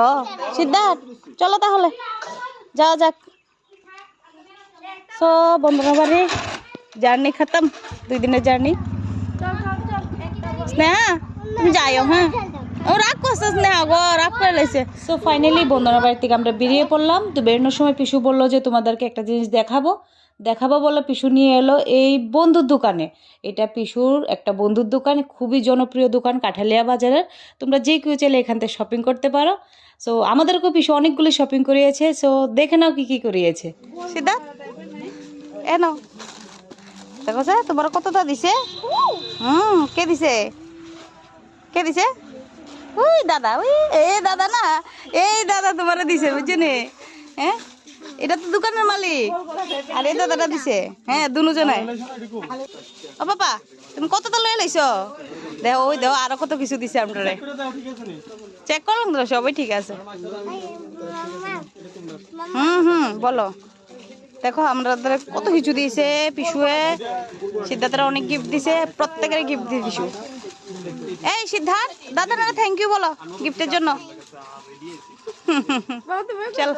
ও সিদ্ধার্থ, চলো তাহলে। যাওয়া যাক। সো, বন্ধুরা, বাড়ি। জার্নি খতম, দুই দিনের জার্নি। স্নেহা, তুমি যাইও হ্যাঁ? ও, রাগ স্নেহা গো, রাগ করে লেছে সো ফাইনালি বন্ধুরা বাড়ি থেকে আমরা বেরিয়ে পড়লাম। তো বেরোনোর সময় পিসু বলল যে, তোমাদেরকে একটা জিনিস দেখাবো। দেখাবো বলে পিসু নিয়ে এলো এই বন্ধুর দোকানে। এটা পিসুর একটা বন্ধুর দোকান, খুবই জনপ্রিয় দোকান, কাঠালিয়া বাজারের। তোমরা যে কেউ চাইলে এখান থেকে শপিং করতে পারো। সো আমাদেরকেও পিসু অনেকগুলি শপিং করিয়েছে। সো দেখে নাও কি কি করিয়েছে। সিদ্ধার্থ? এ নাও। দেখো তোমার কতটা দিছে? হুম, কে দিছে? কে দিছে? ওই দাদা, ওই এ দাদা না, এই দাদা তোমার দিছে, বুঝছ হ্যাঁ এটা তো দোকানের মালিক। আর এই দাদাটা দিছে। হ্যাঁ দুজনে ও বাবা, তুমি কতটা লয়ে লাইছো? দেখো, ওই দেখো, আরও কত কিছু দিছে আপনারে চেক করলাম তো সবই ঠিক আছে। হুম হুম, বলো। দেখো আমাদের কত কিছু দিয়েছে, পিসুয়ে। সিদ্ধার্থরা অনেক গিফট দিছে প্রত্যেকের গিফট দিয়ে পিসু। এই সিদ্ধার্থ দাদা দাদারা থ্যাংক ইউ বলো গিফটের জন্য। চল।